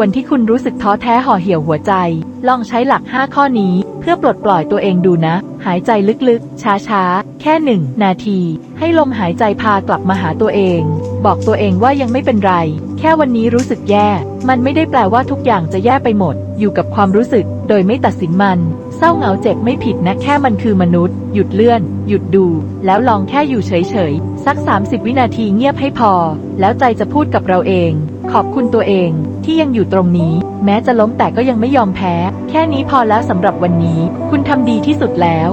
วันที่คุณรู้สึกท้อแท้ห่อเหี่ยวหัวใจ ลองใช้หลัก 5 ข้อนี้ เพื่อปลดปล่อยตัวเองดูนะ หายใจลึกๆ ช้าๆ แค่หนึ่งนาที ให้ลมหายใจพากลับมาหาตัวเอง บอกตัวเองว่ายังไม่เป็นไร แค่วันนี้รู้สึกแย่ มันไม่ได้แปลว่าทุกอย่างจะแย่ไปหมด อยู่กับความรู้สึก โดยไม่ตัดสินมัน เศร้าเหงาเจ็บไม่ผิดนะแค่มันคือมนุษย์ หยุดเลื่อน หยุดดู แล้วลองแค่อยู่เฉยๆ สัก 30 วินาทีเงียบให้พอ แล้วใจจะพูดกับเราเอง ขอบคุณตัวเองที่ยังอยู่ตรงนี้ แม้จะล้มแต่ก็ยังไม่ยอมแพ้ แค่นี้พอแล้วสำหรับวันนี้ คุณทำดีที่สุดแล้ว